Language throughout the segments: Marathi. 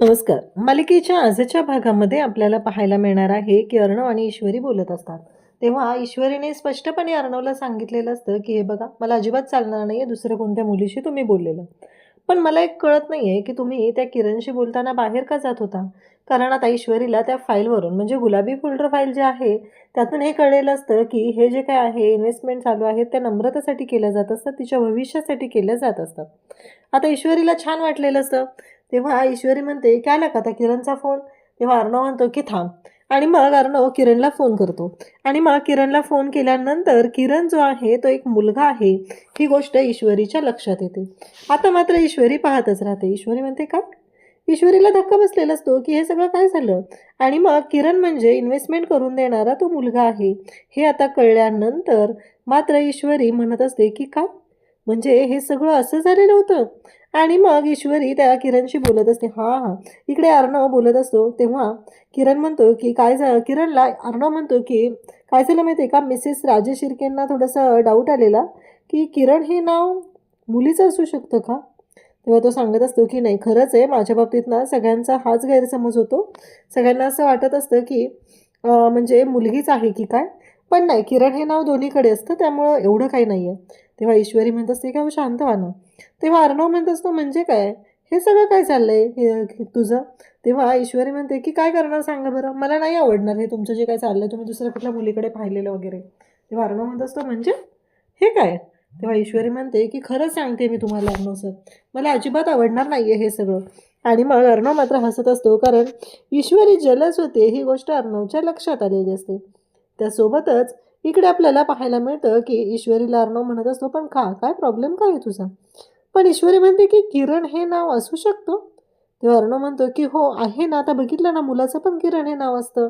नमस्कार. मालिकेच्या आजच्या भागामध्ये आपल्याला पाहायला मिळणार आहे की अर्णव आणि ईश्वरी बोलत असतात. तेव्हा ईश्वरीने स्पष्टपणे अर्णवला सांगितलेलं असतं की हे बघा मला अजिबात चालणार नाही आहे दुसऱ्या कोणत्या मुलीशी तुम्ही बोललेलं. पण मला एक कळत नाही आहे की तुम्ही त्या किरणशी बोलताना बाहेर का जात होता? कारण आता ईश्वरीला त्या फाईलवरून म्हणजे गुलाबी फोल्डर फाईल जे आहे त्यातून हे कळलेलं असतं की हे जे काय आहे इन्व्हेस्टमेंट चालू आहेत त्या नम्रतेसाठी केल्या जात असतात तिच्या भविष्यासाठी केल्या जात असतात आता ईश्वरीला छान वाटलेलं असतं. तेव्हा ईश्वरी म्हणते काय लागत त्या किरणचा फोन तेव्हा अर्णव म्हणतो की थांब. आणि मग अर्णव किरणला फोन करतो. आणि मग किरणला फोन केल्यानंतर किरण जो आहे तो एक मुलगा आहे. ही गोष्ट ईश्वरीच्या लक्षात येते. आता मात्र ईश्वरी पाहतच राहते. ईश्वरी म्हणते काय? ईश्वरीला धक्का बसलेला असतो की हे सगळं काय झालं? आणि मग किरण म्हणजे इन्व्हेस्टमेंट करून देणारा तो मुलगा आहे. हे आता कळल्यानंतर मात्र ईश्वरी म्हणत असते की काय? म्हणजे हे सगळं असं झालेलं होतं? आणि मग ईश्वरी त्या किरणशी बोलत असते. हां हां. इकडे अर्णव बोलत असतो. तेव्हा किरण म्हणतो की काय झालं किरणला अर्णव म्हणतो की काय झालं माहिती आहे का? मिसेस राजेश शिर्केंना थोडंसं डाऊट आलेला की किरण हे नाव मुलीचं असू शकतं का? तेव्हा तो सांगत असतो की नाही खरंच आहे. माझ्या बाबतीत ना सगळ्यांचा हाच गैरसमज होतो. सगळ्यांना असं वाटत असतं की म्हणजे मुलगीच आहे की काय? पण नाही किरण हे नाव दोन्हीकडे असतं. त्यामुळं एवढं काही नाही आहे तेव्हा ईश्वरी म्हणत असते का हो, शांत व्हा तेव्हा अर्णव म्हणत असतो म्हणजे काय? हे सगळं काय चाललंय? हे तुझं? तेव्हा ईश्वरी म्हणते की काय करणार सांगा बरं? मला नाही आवडणार हे तुमचं जे काय चाललंय तुम्ही दुसऱ्या कुठल्या मुलीकडे पाहिलेलं वगैरे. तेव्हा अर्णव म्हणत असतो म्हणजे? हे काय? तेव्हा ईश्वरी म्हणते की खरंच सांगते मी तुम्हाला अर्णव सर. मला अजिबात आवडणार नाही आहे हे सगळं. आणि मग अर्णव मात्र हसत असतो कारण ईश्वरी जलस होते ही गोष्ट अर्णवच्या लक्षात आलेली असते. त्यासोबतच इकडे आपल्याला पाहायला मिळतं की ईश्वरीला अर्णव म्हणत असतो पण का काय प्रॉब्लेम काय तुझा? पण ईश्वरी म्हणते की किरण हे नाव असू शकतो. तेव्हा अर्णव म्हणतो की हो आहे ना आता बघितलं ना मुलाचं पण किरण हे नाव असतं.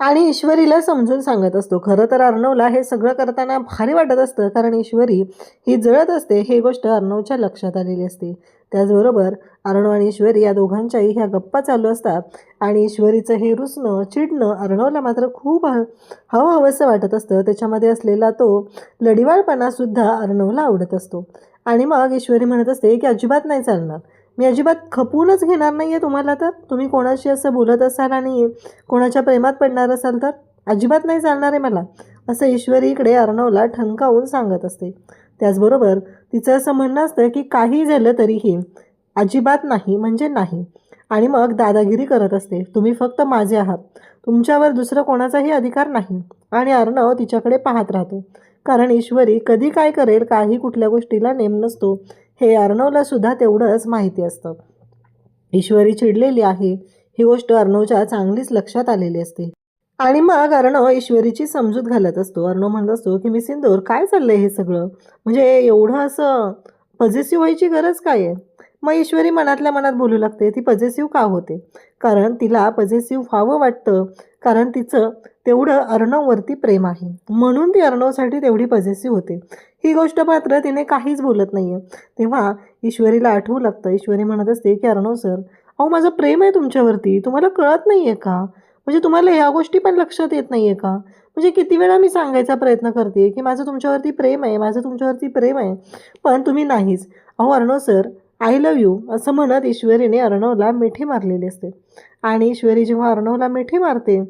आणि ईश्वरीला समजून सांगत असतो. खरं तर अर्णवला हे सगळं करताना भारी वाटत असतं कारण ईश्वरी ही जळत असते हे गोष्ट अर्णवच्या लक्षात आलेली असते. त्याचबरोबर अर्णव आणि ईश्वरी या दोघांच्याही ह्या गप्पा चालू असतात. आणि ईश्वरीचं हे रुसणं चिडणं अर्णवला मात्र खूप हवं हवंसं वाटत असतं. त्याच्यामध्ये असलेला तो लढिवाळपणासुद्धा अर्णवला आवडत असतो. आणि मग ईश्वरी म्हणत असते की अजिबात नाही चालणार. मी अजिबात खपूनच घेणार नाही आहे तुम्हाला तर. तुम्ही कोणाशी असं बोलत असाल आणि कोणाच्या प्रेमात पडणार असाल तर? अजिबात नाही चालणार आहे मला. असं ईश्वरी इकडे अर्णवला ठणकावून सांगत असते. त्याचबरोबर तिचं असं म्हणणं असतं की काही झालं तरीही अजिबात नाही म्हणजे नाही. आणि मग दादागिरी करत असते. तुम्ही फक्त माझे आहात. तुमच्यावर दुसरं कोणाचाही अधिकार नाही. आणि अर्णव तिच्याकडे पाहत राहतो. कारण ईश्वरी कधी काय करेल काही कुठल्या गोष्टीला नेम नसतो. हे अर्णवला सुद्धा तेवढंच माहिती असतं. ईश्वरी चिडलेली आहे. ही गोष्ट अर्णवच्या चांगलीच लक्षात आलेली असते. आणि मग अर्णव ईश्वरीची समजूत घालत असतो. अर्णव म्हणत असतो की मी सिंदूर काय चाललंय हे सगळं? म्हणजे एवढं असं पॉझिटिव्ह व्हायची गरज काय आहे? मग ईश्वरी मनातल्या मनात बोलू लागते ती पॉझिटिव्ह का होते? कारण तिला पॉझिटिव्ह व्हावं वाटतं. कारण तिचं तेवढं अर्णववरती प्रेम आहे. म्हणून ती अर्णवसाठी तेवढी पॉझिटिव्ह होते. ही गोष्ट मात्र तिने काहीच बोलत नाही आहे तेव्हा ईश्वरीला आठवू लागतं. ईश्वरी म्हणत असते की अर्णव सर अहो माझं प्रेम आहे तुमच्यावरती. तुम्हाला कळत नाही आहे का? म्हणजे तुम्हाला ह्या गोष्टी पण लक्षात येत नाही आहे का? म्हणजे किती वेळा मी सांगायचा प्रयत्न करते की माझं तुमच्यावरती प्रेम आहे माझं तुमच्यावरती प्रेम आहे पण तुम्ही नाहीच. अहो Arnav sir I love you असं म्हणत ईश्वरीने अर्णवला मिठी मारलेली असते. आणि ईश्वरी जेव्हा अर्णवला मिठी मारते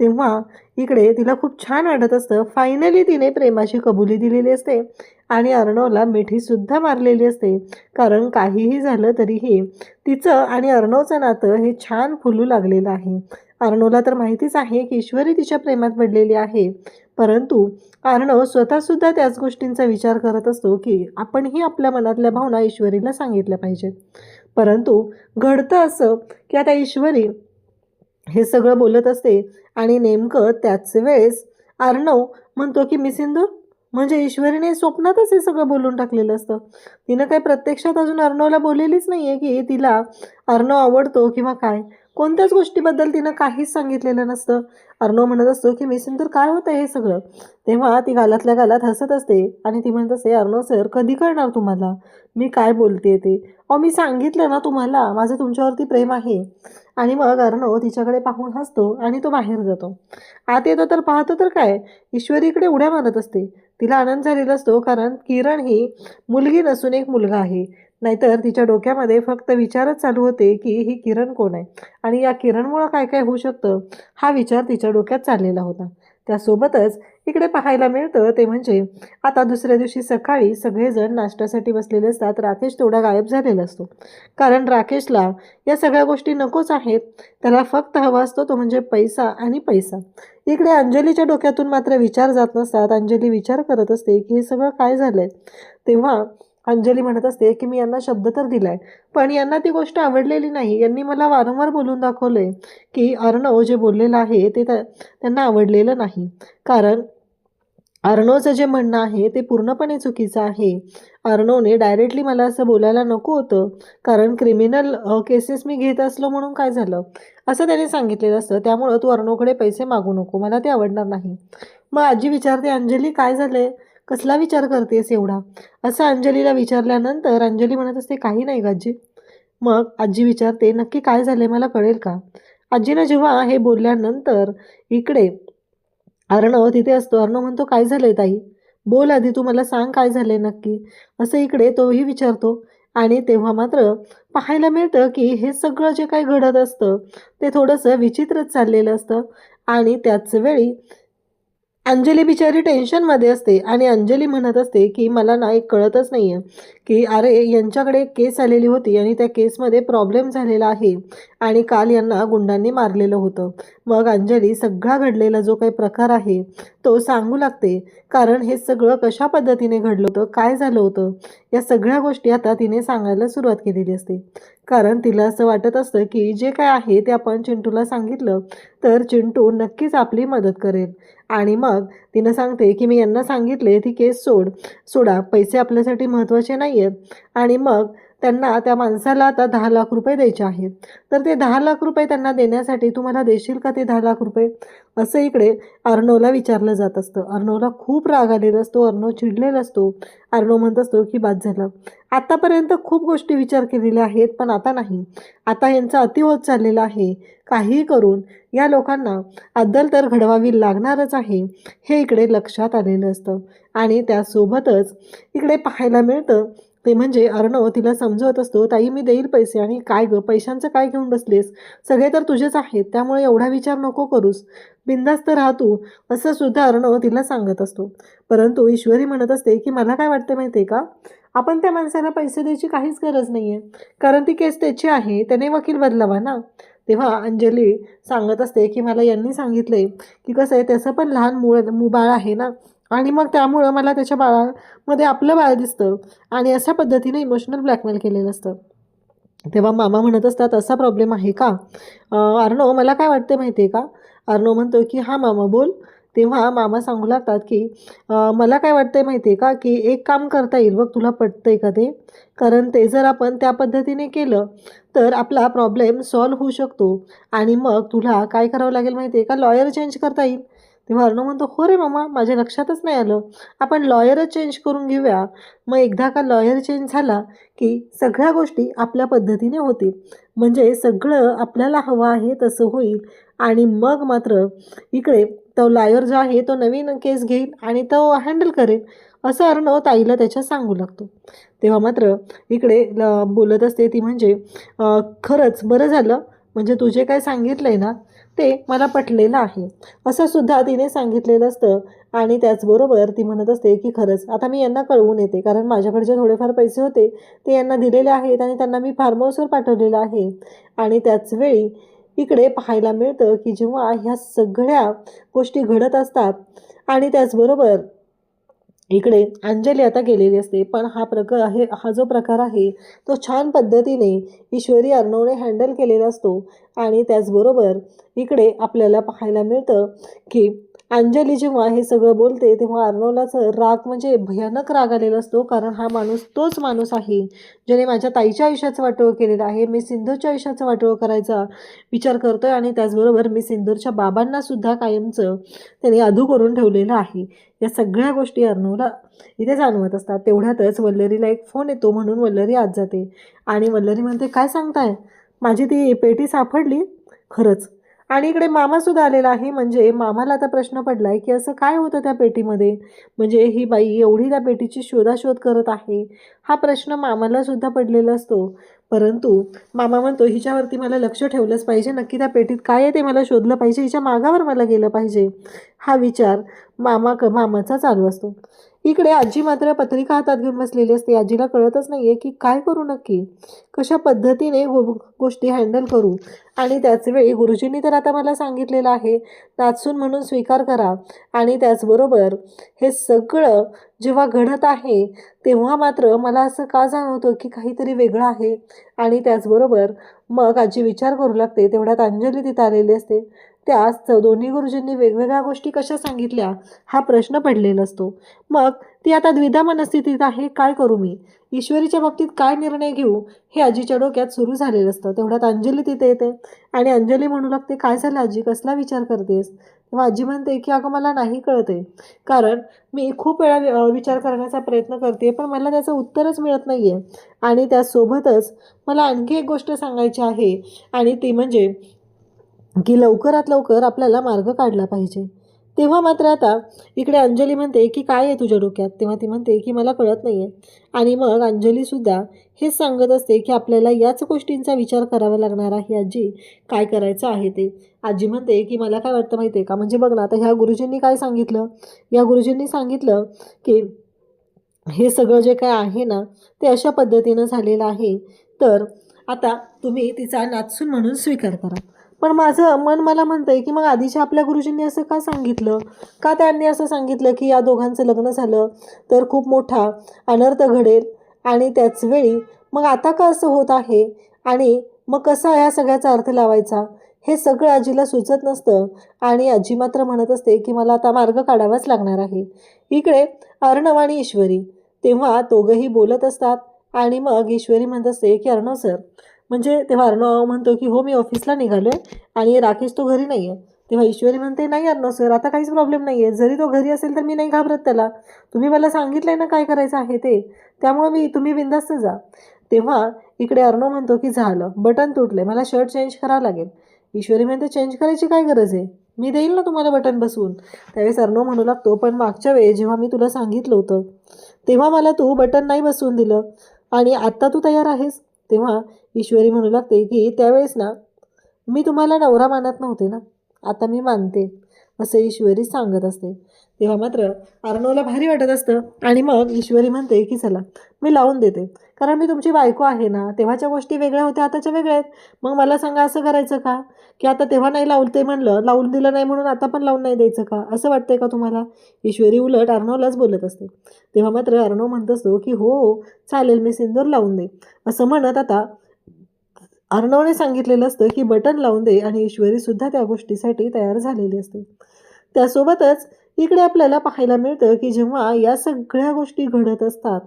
तेव्हा इकडे तिला खूप छान वाटत असतं. फायनली तिने प्रेमाची कबुली दिलेली असते आणि अर्णवला मिठीसुद्धा मारलेली असते. कारण काहीही झालं तरीही तिचं आणि अर्णवचं नातं हे छान फुलू लागलेलं आहे. अर्णवला तर माहितीच आहे की ईश्वरी तिच्या प्रेमात पडलेली आहे. परंतु अर्णव स्वतःसुद्धा त्याच गोष्टींचा विचार करत असतो की आपणही आपल्या मनातल्या भावना ईश्वरीला सांगितल्या पाहिजेत. परंतु घडतं असं की आता ईश्वरी हे सगळं बोलत असते आणि नेमकं त्याच वेळेस अर्णव म्हणतो की मी सिंधू म्हणजे ईश्वरीने स्वप्नातच हे सगळं बोलून टाकलेलं असतं. तिनं काही प्रत्यक्षात अजून अर्णवला बोललेलीच नाही आहे की तिला अर्णव आवडतो किंवा काय? कोणत्याच गोष्टीबद्दल तिनं काहीच सांगितलेलं नसतं. अर्णव म्हणत असतो की मी तर काय होतं हे सगळं? तेव्हा ती गालातल्या गालात हसत असते आणि ती म्हणत असते अर्णव सर कधी करणार तुम्हाला? मी काय बोलते ते? अहो मी सांगितलं ना तुम्हाला माझं तुमच्यावरती प्रेम आहे. आणि मग अर्णव तिच्याकडे पाहून हसतो आणि तो बाहेर जातो. आत येतो तर पाहतो तर काय? ईश्वरीकडे उड्या मारत असते. तिला आनंद झालेला असतो कारण किरण ही मुलगी नसून एक मुलगा आहे. नाहीतर तिच्या डोक्यामध्ये फक्त विचारच चालू होते की ही किरण कोण आहे? आणि या किरणमुळं काय काय होऊ शकतं? हा विचार तिच्या डोक्यात चाललेला होता. त्यासोबतच इकडे पाहायला मिळतं ते म्हणजे आता दुसऱ्या दिवशी सकाळी सगळेजण नाश्त्यासाठी बसलेले असतात. राकेश तेवढा गायब झालेला असतो. कारण राकेशला या सगळ्या गोष्टी नकोच आहेत. त्याला फक्त हवा असतो तो म्हणजे पैसा आणि पैसा. इकडे अंजलीच्या डोक्यातून मात्र विचार जात नसतात. अंजली विचार करत असते की हे सगळं काय झालं आहे तेव्हा अंजली म्हणत असते की मी यांना शब्द तर दिलाय पण यांना ती गोष्ट आवडलेली नाही. यांनी मला वारंवार बोलून दाखवले की अर्णव जे बोललेलं आहे ते त्या- त्यांना आवडलेलं नाही. कारण अर्णवचं जे म्हणणं आहे ते पूर्णपणे चुकीचं आहे. अर्णवने डायरेक्टली मला असं बोलायला नको होतं कारण क्रिमिनल केसेस मी घेत असलो म्हणून काय झालं? असं त्याने सांगितलेलं असतं. त्यामुळं तू अर्णवकडे पैसे मागू नको. मला ते आवडणार नाही. मग आजी विचारते अंजली काय झालं आहे कसला विचार करतेस एवढा? असं अंजलीला विचारल्यानंतर अंजली म्हणत असते काही नाही का आजी मग आजी विचारते नक्की काय झालंय? मला कळेल का? आजीनं जेव्हा हे बोलल्यानंतर इकडे अर्णव तिथे असतो. अर्णव म्हणतो काय झालंय ताई? बोल आधी तू मला सांग काय झालंय नक्की. असं इकडे तोही विचारतो. आणि तेव्हा मात्र पाहायला मिळतं की हे सगळं जे काही घडत असतं ते थोडंसं विचित्रच चाललेलं असतं. आणि त्याच वेळी अंजली बिचारी टेन्शनमध्ये असते आणि अंजली म्हणत असते की मला ना एक कळतच नाही आहे की अरे यांच्याकडे एक केस आलेली होती आणि त्या केसमध्ये प्रॉब्लेम झालेला आहे आणि काल यांना गुंडांनी मारलेलं होतं. मग अंजली सगळा घडलेला जो काही प्रकार आहे तो सांगू लागते. कारण हे सगळं कशा पद्धतीने घडलं होतं काय झालं होतं या सगळ्या गोष्टी आता तिने सांगायला सुरुवात केलेली असते. कारण तिला असं वाटत असतं की जे काय आहे ते आपण चिंटूला सांगितलं तर चिंटू नक्कीच आपली मदत करेल. आणि मग तिनं सांगते की मी यांना सांगितले ती केस सोड. सोडा. पैसे आपल्यासाठी महत्त्वाचे नाही आहेत आणि मग त्यांना त्या माणसाला आता दहा लाख रुपये द्यायचे आहेत. तर ते दहा लाख रुपये त्यांना देण्यासाठी तुम्हाला देशील का ते दहा लाख रुपये? असं इकडे अर्णवला विचारलं जात असतं. अर्णवला खूप राग आलेला असतो. अर्णव चिडलेला असतो. अर्णव म्हणत असतो की बाद झालं. आतापर्यंत खूप गोष्टी विचार केलेल्या आहेत पण आता नाही. आता यांचा अति होत चाललेला आहे. काहीही करून या लोकांना अद्दल तर घडवावी लागणारच आहे हे इकडे लक्षात आलेलं असतं. आणि त्यासोबतच इकडे पाहायला मिळतं ते म्हणजे अर्णव तिला समजवत असतो ताई मी देईल पैसे आणि काय गं पैशांचं काय घेऊन बसलेस? सगळे तर तुझेच आहेत त्यामुळे एवढा विचार नको करूस. बिंदास्त राहा तू असं सुद्धा अर्णव तिला सांगत असतो. परंतु ईश्वरी म्हणत असते की मला काय वाटतं माहिती आहे का? आपण त्या माणसाला पैसे द्यायची काहीच गरज नाही आहे कारण ती केस त्याची आहे त्याने वकील बदलावा ना? तेव्हा अंजली सांगत असते की मला यांनी सांगितले की कसं आहे त्याचं पण लहान मूळ मुबाळ आहे ना? आणि मग त्यामुळं मला त्याच्या बाळामध्ये आपलं बाळ दिसतं. आणि अशा पद्धतीने इमोशनल ब्लॅकमेल केलेलं असतं. तेव्हा मामा म्हणत असतात असा प्रॉब्लेम आहे का? अं, अर्णव मला काय वाटते माहिती आहे का? अर्णव म्हणतो की हा मामा बोल. तेव्हा मामा सांगू लागतात की मला काय वाटतंय माहिती आहे का की एक काम करता येईल बघ तुला पटतंय का ते? कारण ते जर आपण त्या पद्धतीने केलं तर आपला प्रॉब्लेम सॉल्व्ह होऊ शकतो. आणि मग तुला काय करावं लागेल माहिती आहे का? लॉयर चेंज करता येईल. तेव्हा अर्णव म्हणतो हो रे मामा माझ्या लक्षातच नाही आलं. आपण लॉयरच चेंज करून घेऊया. मग एकदा का लॉयर चेंज झाला की सगळ्या गोष्टी आपल्या पद्धतीने होतील. म्हणजे सगळं आपल्याला हवं आहे तसं होईल. आणि मग मात्र इकडे तो लॉयर जो आहे तो नवीन केस घेईल आणि तो हँडल करेल असं अर्णव ताईला त्याच्या सांगू लागतो. तेव्हा मात्र इकडे ल- बोलत असते ती म्हणजे खरंच बरं झालं. म्हणजे तुझे काय सांगितलं आहे ना ते मला पटलेलं आहे. असं सुद्धा तिने सांगितलेलं असतं आणि त्याचबरोबर ती म्हणत असते की खरंच आता मी यांना कळवून येते कारण माझ्याकडे जे थोडेफार पैसे होते ते यांना दिलेले आहेत आणि त्यांना मी फार्म हाऊसवर पाठवलेलं आहे. आणि त्याचवेळी इकडे पाहायला मिळतं की जेव्हा ह्या सगळ्या गोष्टी घडत असतात आणि त्याचबरोबर इकडे अंजली आता गेलेली असते पण हा प्रकार आहे हा जो प्रकार आहे तो छान पद्धतीने ईश्वरी अर्णवने हँडल केलेला असतो. आणि त्याचबरोबर इकडे आपल्याला पाहायला मिळतं की अंजली जेव्हा हे सगळं बोलते तेव्हा अर्नोलाचं राग म्हणजे भयानक राग आलेला असतो. कारण हा माणूस तोच माणूस आहे ज्याने माझ्या ताईच्या आयुष्याचं वाटोळं केलेलं आहे. मी सिंधूच्या आयुष्याचं वाटोळं करायचा विचार करतोय आणि त्याचबरोबर मी सिंदूरच्या बाबांना सुद्धा कायमचं त्याने अधू करून ठेवलेलं आहे. या सगळ्या गोष्टी अर्णवला इथे जाणवत असतात. तेवढ्यातच वल्लरीला एक फोन येतो म्हणून वल्लरी आत जाते. आणि वल्लरी म्हणते काय सांगताय? माझी ती पेटी सापडली? खरंच. आणि इकडे मामासुद्धा आलेला आहे. म्हणजे मामाला आता प्रश्न पडला आहे की असं काय होतं त्या पेटीमध्ये? म्हणजे ही बाई एवढी त्या पेटीची शोधाशोध करत आहे. हा प्रश्न मामालासुद्धा पडलेला असतो. परंतु मामा म्हणतो हिच्यावरती मला लक्ष ठेवलंच पाहिजे. नक्की त्या पेटीत काय आहे ते मला शोधलं पाहिजे. हिच्या मागावर मला गेलं पाहिजे. हा विचार मामा क मामाचा चालू असतो. इकडे आजी मात्र पत्रिका हातात घेऊन बसलेली असते. आजीला कळतच नाही आहे की काय करू नक्की? कशा पद्धतीने गो गोष्टी हँडल करू? आणि त्याचवेळी गुरुजींनी तर आता मला सांगितलेलं आहे नाचून म्हणून स्वीकार करा. आणि त्याचबरोबर हे सगळं जेव्हा घडत आहे तेव्हा मात्र मला असं का जाणवतं की काहीतरी वेगळं आहे? आणि त्याचबरोबर मग आजी विचार करू लागते. तेवढ्यात अंजली तिथं आलेली असते. त्याच दोन्ही गुरुजींनी वेगवेगळ्या गोष्टी कशा सांगितल्या हा प्रश्न पडलेला असतो. मग ती आता द्विधा मनस्थितीत आहे काय करू मी? ईश्वरीच्या बाबतीत काय निर्णय घेऊ? हे आजीच्या डोक्यात सुरू झालेलं असतं. तेवढ्यात अंजली तिथे येते आणि अंजली म्हणू लागते काय झालं आजी? कसला विचार करतेस? तेव्हा आजी म्हणते की अगं मला नाही कळते. कारण मी खूप वेळा विचार करण्याचा प्रयत्न करते पण मला त्याचं उत्तरच मिळत नाही आहे आणि त्यासोबतच मला आणखी एक गोष्ट सांगायची आहे. आणि ती म्हणजे की लवकरात लवकर आपल्याला मार्ग काढला पाहिजे. तेव्हा मात्र आता इकडे अंजली म्हणते की काय आहे तुझ्या डोक्यात? तेव्हा ती म्हणते की मला कळत नाही आहे आणि मग अंजलीसुद्धा हेच सांगत असते की आपल्याला याच गोष्टींचा विचार करावा लागणार आहे आजी. काय करायचं आहे ते? आजी म्हणते की मला काय वाटतं माहिती आहे का? म्हणजे बघ ना आता ह्या गुरुजींनी काय सांगितलं? या गुरुजींनी सांगितलं की हे सगळं जे काय आहे ना ते अशा पद्धतीनं झालेलं आहे. तर आता तुम्ही तिचा नाचून म्हणून स्वीकार करा. पण माझं मन मला म्हणतंय की मग आधीच्या आपल्या गुरुजींनी असं का सांगितलं? का त्यांनी असं सांगितलं की या दोघांचं लग्न झालं तर खूप मोठा अनर्थ घडेल? आणि त्याच वेळी मग आता का असं होत आहे? आणि मग कसा ह्या सगळ्याचा अर्थ लावायचा? हे सगळं आजीला सुचत नसतं. आणि आजी मात्र म्हणत असते की मला आता मार्ग काढावाच लागणार आहे. इकडे अर्णव आणि ईश्वरी. तेव्हा दोघंही बोलत असतात. आणि मग ईश्वरी म्हणत असते की अर्णव सर म्हणजे तेव्हा अर्णव म्हणतो की हो मी ऑफिसला निघालो आहे आणि राकेश तो घरी नाही आहे तेव्हा ईश्वरी म्हणते नाही अर्णव सर आता काहीच प्रॉब्लेम नाही आहे जरी तो घरी असेल तर मी नाही घाबरत त्याला. तुम्ही मला सांगितलं आहे ना काय करायचं आहे ते. त्यामुळे मी तुम्ही बिंदास्त जा. तेव्हा इकडे अर्णव म्हणतो की झालं. बटन तुटले मला शर्ट चेंज करावं लागेल. ईश्वरी म्हणते चेंज करायची काय गरज आहे? मी देईल ना तुम्हाला बटन बसवून? त्यावेळेस अर्णव म्हणू लागतो पण मागच्या वेळी जेव्हा मी तुला सांगितलं होतं तेव्हा मला तू बटन नाही बसवून दिलं आणि आत्ता तू तयार आहेस. तेव्हा ईश्वरी म्हणू लागते की त्यावेळेस ना मी तुम्हाला नवरा मानत नव्हते ना. आता मी मानते असं ईश्वरी सांगत असते. तेव्हा मात्र अर्णवला भारी वाटत असतं आणि मग ईश्वरी म्हणते की चला मी लावून देते. कारण मी तुमची बायको आहे ना तेव्हाच्या गोष्टी वेगळ्या होत्या आताच्या वेगळ्या आहेत. मग मला सांगा असं करायचं का? की आता तेव्हा नाही लावलं ते म्हणलं लावून दिलं नाही म्हणून आता पण लावून नाही द्यायचं का? असं वाटतंय का तुम्हाला? ईश्वरी उलट अर्णवलाच बोलत असते. तेव्हा मात्र अर्णव म्हणत असतो की हो चालेल मी सिंदूर लावून दे. असं म्हणत आता अर्णवने सांगितलेलं असतं की बटन लावून दे आणि ईश्वरीसुद्धा त्या गोष्टीसाठी तयार झालेली असते. त्यासोबतच इकडे आपल्याला पाहायला मिळतं की जेव्हा या सगळ्या गोष्टी घडत असतात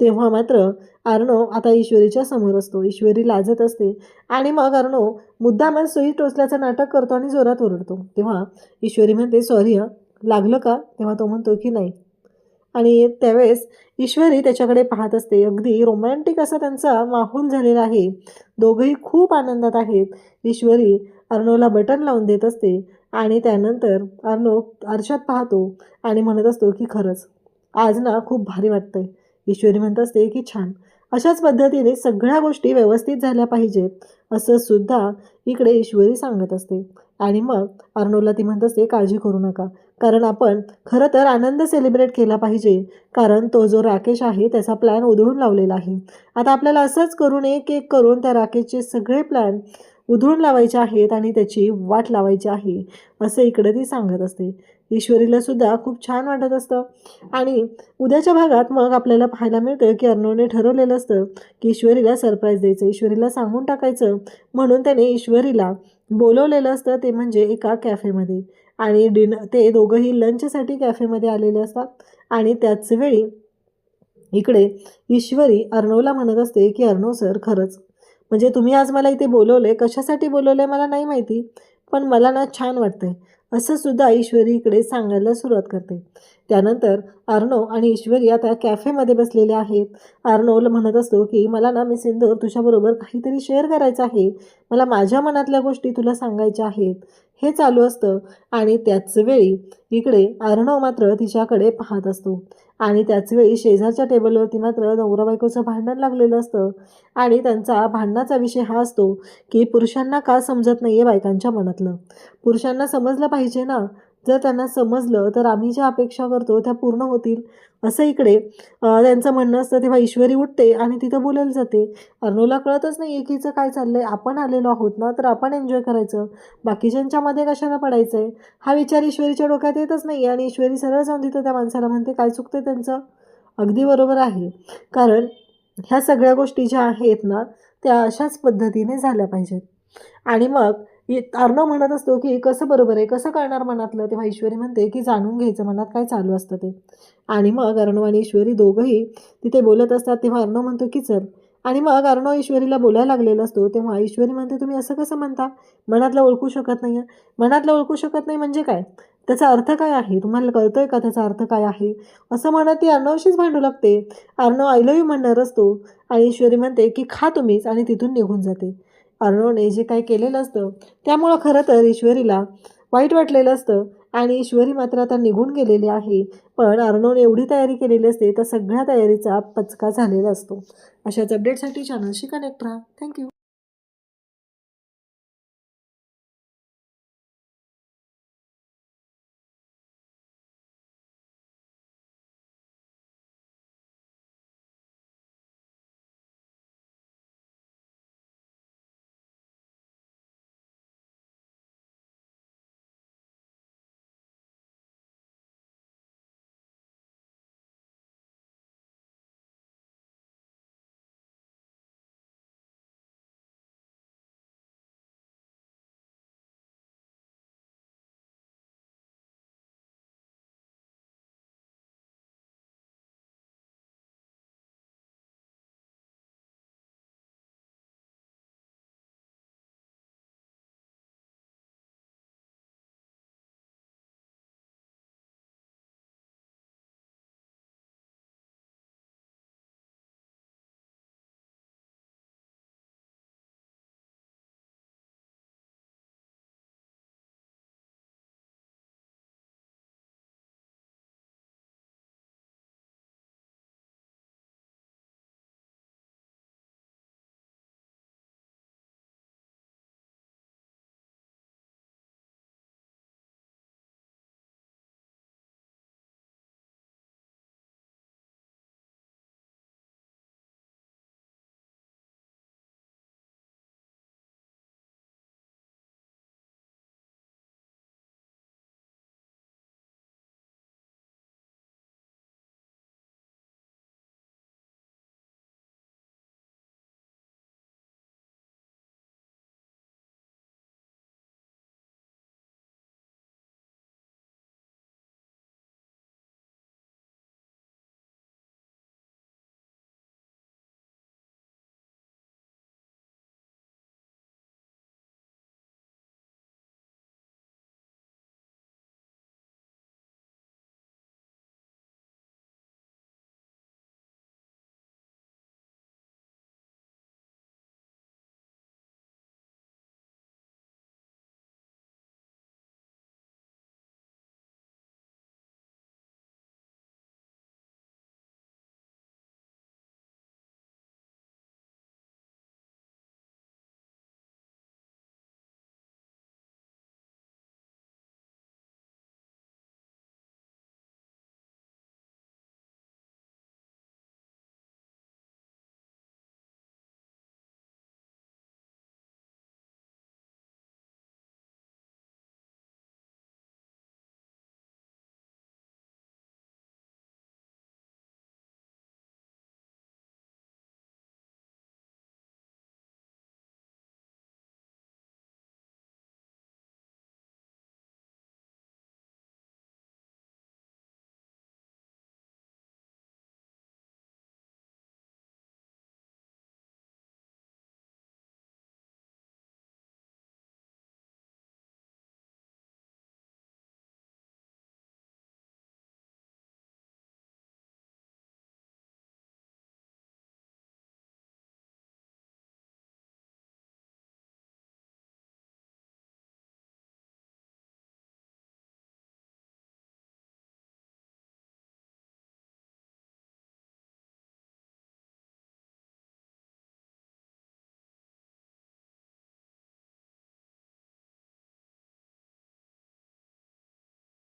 तेव्हा मात्र अर्णव आता ईश्वरीच्या समोर असतो. ईश्वरी लाजत असते आणि मग अर्णव मुद्दाम सुई टोचल्याचं नाटक करतो आणि जोरात ओरडतो. तेव्हा ईश्वरी म्हणते सॉरी लागलं का? तेव्हा तो म्हणतो की नाही. आणि त्यावेळेस ईश्वरी त्याच्याकडे पाहत असते. अगदी रोमॅन्टिक असा त्यांचा माहोल झालेला आहे. दोघंही खूप आनंदात आहेत. ईश्वरी अर्णवला बटन लावून देत असते आणि त्यानंतर अर्णव आरशात पाहतो आणि म्हणत असतो की खरंच आज ना खूप भारी वाटतंय. ईश्वरी म्हणत असते की छान. अशाच पद्धतीने सगळ्या गोष्टी व्यवस्थित झाल्या पाहिजेत. असं सुद्धा इकडे ईश्वरी सांगत असते. आणि मग अर्णवला ती म्हणत असते काळजी करू नका. कारण आपण खरं तर आनंद सेलिब्रेट केला पाहिजे. कारण तो जो राकेश आहे त्याचा प्लॅन उधळून लावलेला आहे. आता आपल्याला असंच करून एक एक करून त्या राकेशचे सगळे प्लॅन उधळून लावायचे आहेत आणि त्याची वाट लावायची आहे असं इकडे ती सांगत असते. ईश्वरीला सुद्धा खूप छान वाटत असतं. आणि उद्याच्या भागात मग आपल्याला पाहायला मिळतं की अर्णवने ठरवलेलं असतं की ईश्वरीला सरप्राईज द्यायचं ईश्वरीला सांगून टाकायचं. म्हणून त्याने ईश्वरीला बोलवलेलं असतं ते म्हणजे एका कॅफेमध्ये. आणि डिनर ते दोघंही लंचसाठी कॅफेमध्ये आलेले असतात. आणि त्याच वेळी इकडे ईश्वरी अर्णवला म्हणत असते की अर्णव सर खरंच. म्हणजे तुम्ही आज मला इथे बोलवले कशासाठी बोलवले मला नाही माहिती. पण मला ना छान वाटतंय. असं सुद्धा ईश्वरी इकडे सांगायला सुरुवात करते. त्यानंतर अर्णव आणि ईश्वरी आता कॅफेमध्ये बसलेले आहेत. अर्णवला म्हणत असतो की मला ना मी सिंदूर तुझ्याबरोबर काहीतरी शेअर करायचं आहे. मला माझ्या मनातल्या गोष्टी तुला सांगायच्या आहेत. हे चालू असतं आणि त्याच वेळी इकडे अर्णव मात्र तिच्याकडे पाहत असतो. आणि त्याच वेळी शेजारच्या टेबलवरती मात्र नवरा बायकोचं भांडण लागलेलं असतं. आणि त्यांचा भांडणाचा विषय हा असतो की पुरुषांना का समजत नाही आहे बायकांच्या मनातलं? पुरुषांना समजलं पाहिजे ना? जर त्यांना समजलं तर आम्ही ज्या अपेक्षा करतो त्या पूर्ण होतील असं इकडे त्यांचं म्हणणं असतं तेव्हा ईश्वरी उठते आणि तिथं बोलायला जाते. अर्नोला कळतच नाही एकीचं काय चाललं आहे आपण आलेलो आहोत ना तर आपण एन्जॉय करायचं. बाकीच्यांच्यामध्ये कशाला पडायचं आहे हा विचार ईश्वरीच्या डोक्यात येतच नाही आणि ईश्वरी सरळ जाऊन तिथं त्या माणसाला म्हणते काय चुकतं त्यांचं? अगदी बरोबर आहे. कारण ह्या सगळ्या गोष्टी ज्या आहेत ना त्या अशाच पद्धतीने झाल्या पाहिजेत. आणि मग अर्णव म्हणत असतो की कसं बरोबर आहे? कसं कळणार मनातलं? तेव्हा ईश्वरी म्हणते की जाणून घ्यायचं मनात काय चालू असतं ते. आणि मग अर्णव आणि ईश्वरी दोघंही तिथे बोलत असतात तेव्हा अर्णव म्हणतो की चल. आणि मग अर्णव ईश्वरीला बोलायला लागलेला असतो तेव्हा ईश्वरी म्हणते तुम्ही असं कसं म्हणता? मनातलं ओळखू शकत नाही मनातलं ओळखू शकत नाही म्हणजे काय? त्याचा अर्थ काय आहे? तुम्हाला कळतंय का त्याचा अर्थ काय आहे? असं म्हणत ती अर्णवशीच भांडू लागते. अर्णव आय लव्ह यू म्हणणार असतो आणि ईश्वरी म्हणते की खा तुम्हीच आणि तिथून निघून जाते. अर्णवने जे काही केलेलं असतं त्यामुळं खरं तर ईश्वरीला वाईट वाटलेलं असतं आणि ईश्वरी मात्र आता निघून गेलेली आहे. पण अर्णवने एवढी तयारी केलेली असते तर सगळ्या तयारीचा पचका झालेला असतो. अशाच अपडेटसाठी चॅनलशी कनेक्ट राहा. थँक्यू